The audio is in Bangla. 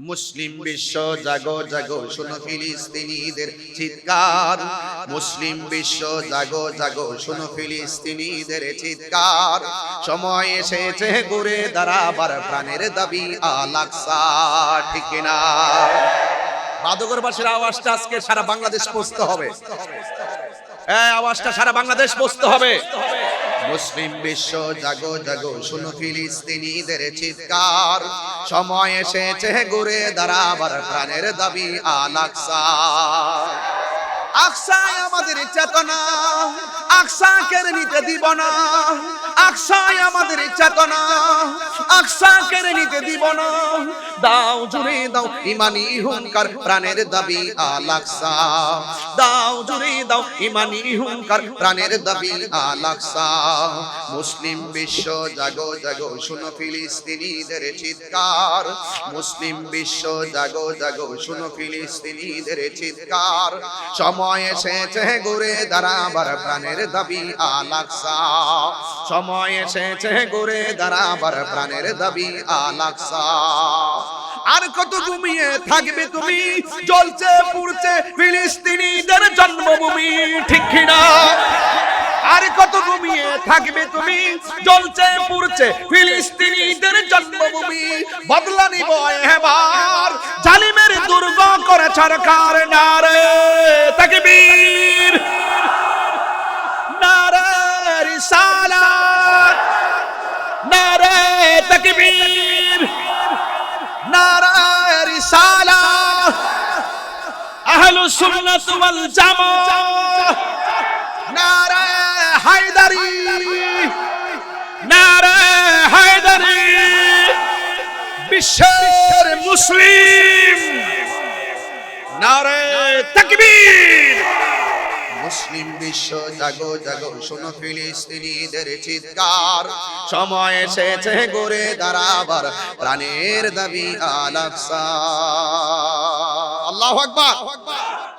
মুসলিম বিশ্ব জাগো জাগো শোনো ফিলিস্তিনিদের চিৎকার মুসলিম বিশ্ব জাগো জাগো শোনো ফিলিস্তিনিদের চিৎকার সময় এসেছে ঘুরে দাঁড়াবার প্রাণের দাবি আলাকসা ঠিক না বাদগরবাসীর আওয়াজটা আজকে সারা বাংলাদেশ পৌঁছতে হবে হ্যাঁ আওয়াজটা সারা বাংলাদেশ পৌঁছতে হবে মুসলিম বিশ্ব, জাগো জাগো, শুনো ফিলিস্তিনিদের চিৎকার। সময় এসেছে ঘুরে দাঁড়াবার প্রাণের দাবি আলাকসা আকসায় আমাদের চেতনা আকসা কেড়ে নিতে দিব না। আকসায় আমাদের চেতনা আকসা কেড়ে নিতে দিব না। দাও, জুড়ে দাও, ইমানি হুঙ্কার প্রাণের দাবি আলাকসা দাও, জুড়ে দাও, ইমানি হুঙ্কার প্রাণের দাবি আলাকসা মুসলিম বিশ্ব, জাগো জাগো, শুনো ফিলিস্তিনিদের চিৎকার। মুসলিম বিশ্ব, জাগো জাগো, শুনো ফিলিস্তিনিদের চিৎকার। সময় এসেছে ঘুরে দাঁড়াবার প্রাণের দাবি আলাকসা সময় এসেছে ঘুরে দাঁড়াবার প্রাণের দাবি আলাকসা আর কত ঘুমিয়ে থাকবে তুমি? চলছে পুড়ছে ফিলিস্তিনিদের জন্মভূমি ঠিক কিনা? আর কত ঘুমিয়ে থাকবে তুমি? জ্বলছে পুড়ছে ফিলিস্তিনিদের জন্মভূমি। বদলা নিব এবার। জালিমের দুর্গ করে সরকার নারে? তাকবীর। আহলুস সুন্নাত ওয়াল জামাত নারে হায়দারি। নারে হায়দারি। বিশ্বের মুসলিম। নারে তাকবীর। মুসলিম বিশ্ব জাগো জাগো শোনো ফিলিস্তিনিদের চিৎকার। সময় এসেছে গড়ে দাঁড়াবার প্রাণের দাবি আলাকসা আল্লাহু আকবার।